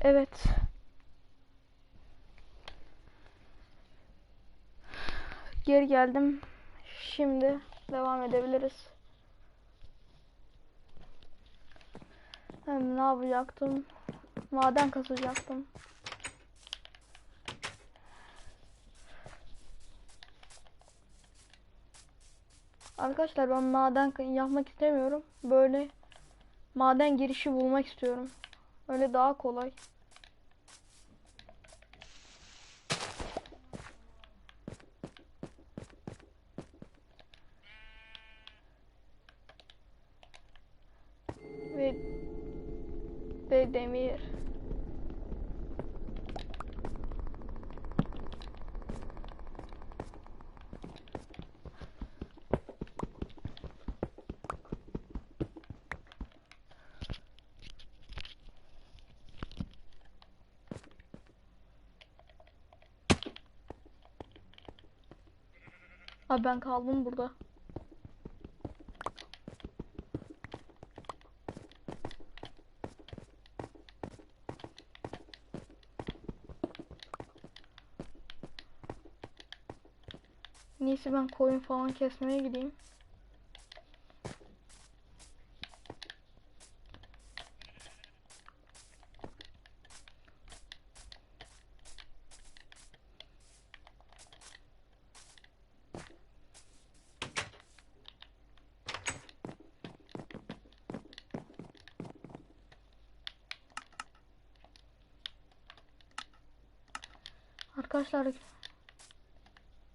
Evet. Geri geldim. Şimdi devam edebiliriz. Hem ne yapacaktım? Maden kazacaktım. Arkadaşlar ben maden yapmak istemiyorum. Böyle maden girişi bulmak istiyorum. Öyle daha kolay. Ve ve demir. Abi ben kaldım burada. Neyse ben koyun falan kesmeye gideyim. Arkadaşlar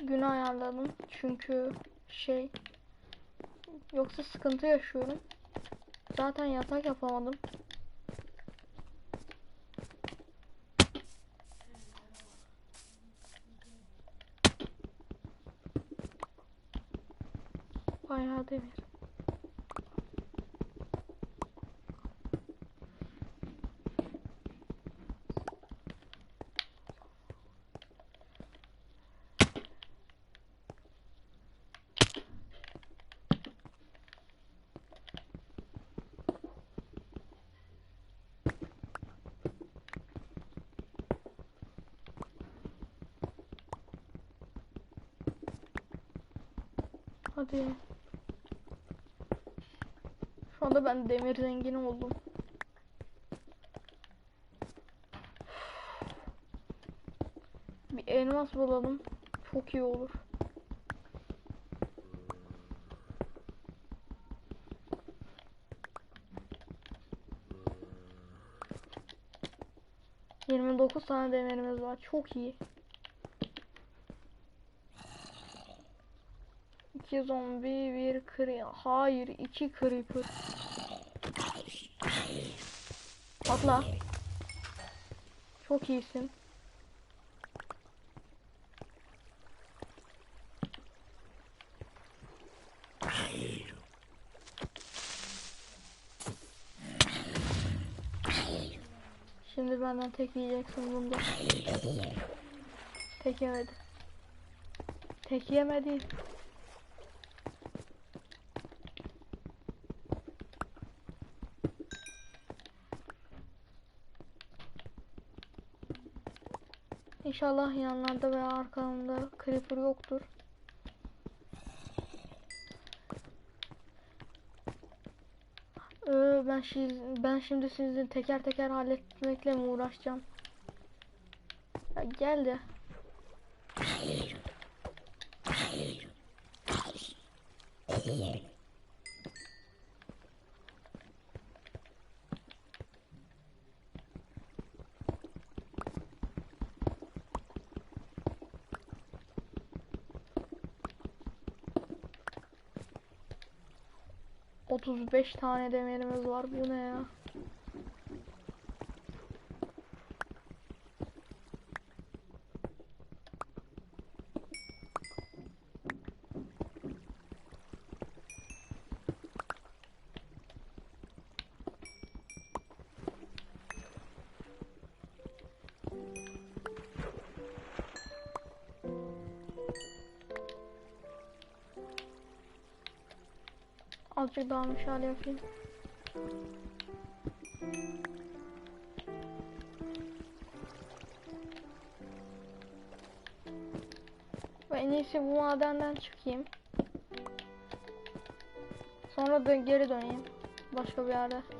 günü ayarladım çünkü şey yoksa sıkıntı yaşıyorum. Zaten yatak yapamadım. Bayağı demir. Hadi. Şu anda ben demir zengini oldum. Bir elmas bulalım. Çok iyi olur. Yirmi dokuz tane demirimiz var. Çok iyi. İki zombi, bir kri... Hayır, iki creeper. Atla. Çok iyisin. Şimdi benden tek yiyeceksin bunda. Tek yemedi. Tek yemedi. İnşallah yanlarda veya arkamda creeper yoktur. Ee, ben şi ben şimdi sizi teker teker halletmekle mi uğraşacağım? Ya geldi. 35 tane demirimiz var. Bu ne ya? Azıcık daha müşahede yapayım. Ben en iyisi bu madenden çıkayım. Sonra da geri döneyim. Başka bir yerde.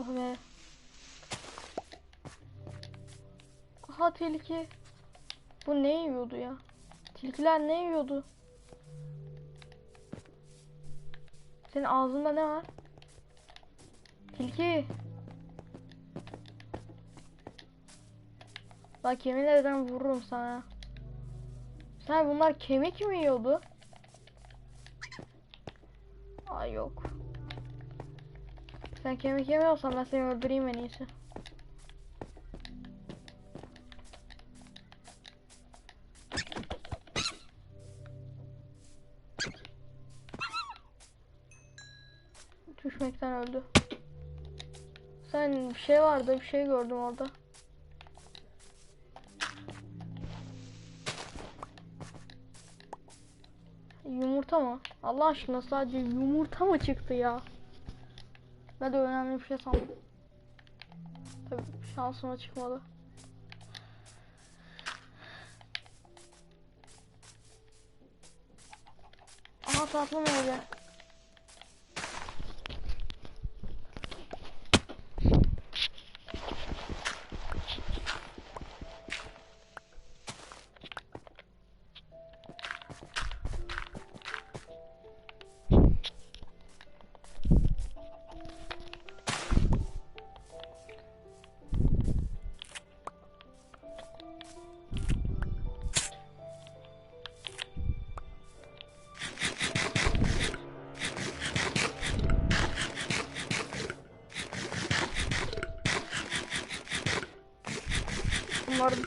Oh be. Aha tilki. Bu ne yiyordu ya? Tilkiler ne yiyordu? Senin ağzında ne var? Tilki. Bak yemin vururum sana. Sen bunlar kemik mi yiyordu? Ay yok. Sen kemik yemiyorsan ben seni öldüreyim en iyisi. Düşmekten öldü. Sen bir şey vardı, bir şey gördüm orada. Yumurta mı? Allah aşkına sadece yumurta mı çıktı ya? Ben de önemli bir şey sandım. Tabii şansıma çıkmadı. Aha tatlı meyve.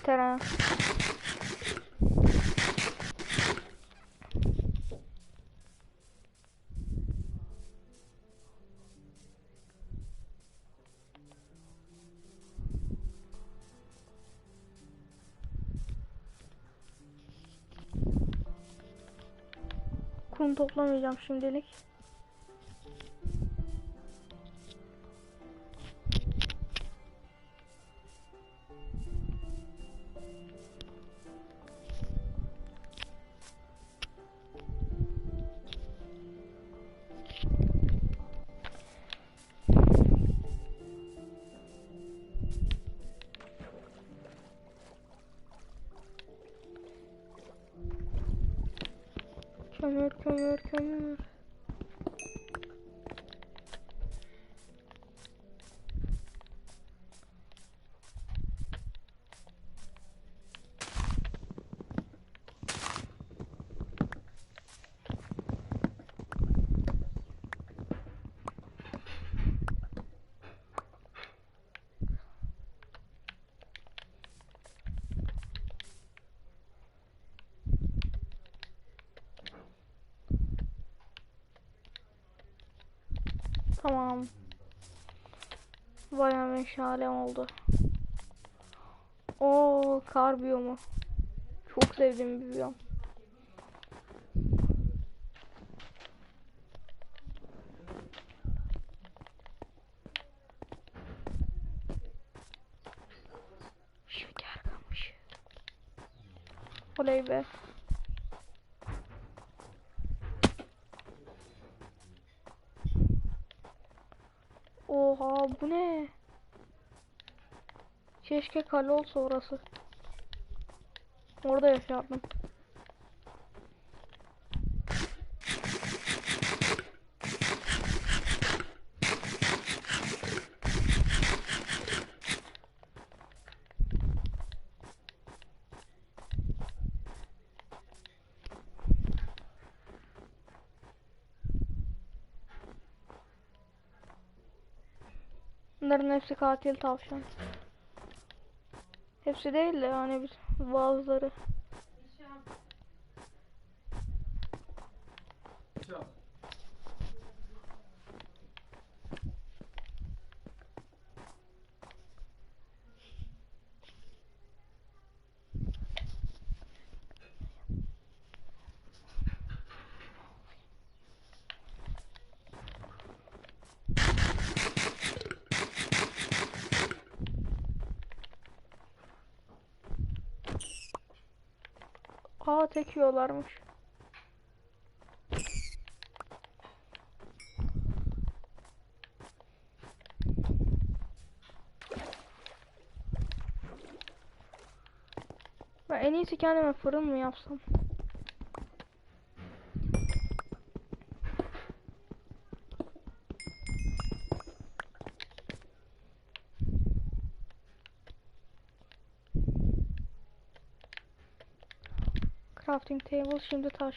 Biter. Kum toplamayacağım şimdilik. Tamam. Bayağı meşalem oldu. O kar biyomu. Çok sevdiğim bir biyom. Oley be. Keşke kale olsa orası. Orada yaşardım. Bunların hepsi katil tavşan. Hepsi değil de yani bir bazıları. Aa tek yiyorlarmış. Ben en iyisi kendime fırın mı yapsam? Crafting table şimdi taş.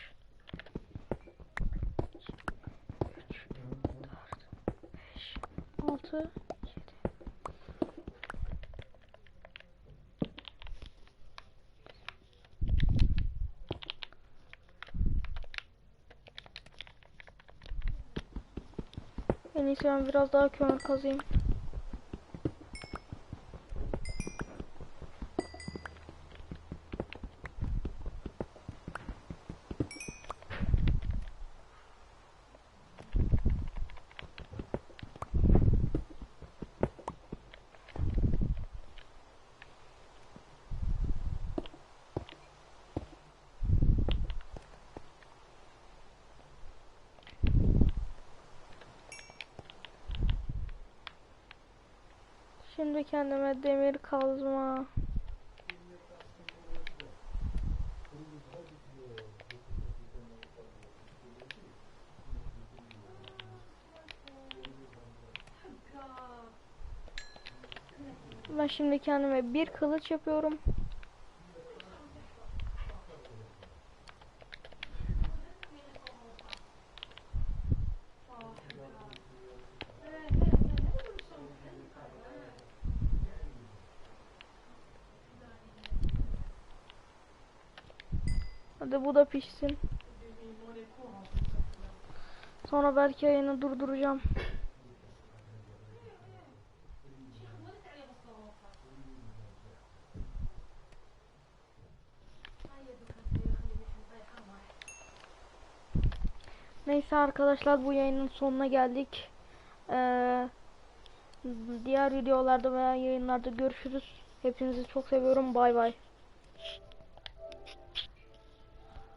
3 4 5 6 7 En iyisi ben biraz daha kömür kazayım. Şimdi kendime demir kazma. Ben şimdi kendime bir kılıç yapıyorum. Bu da pişsin. Sonra belki yayını durduracağım. Neyse arkadaşlar bu yayının sonuna geldik. Ee, diğer videolarda veya yayınlarda görüşürüz. Hepinizi çok seviyorum. Bay bay.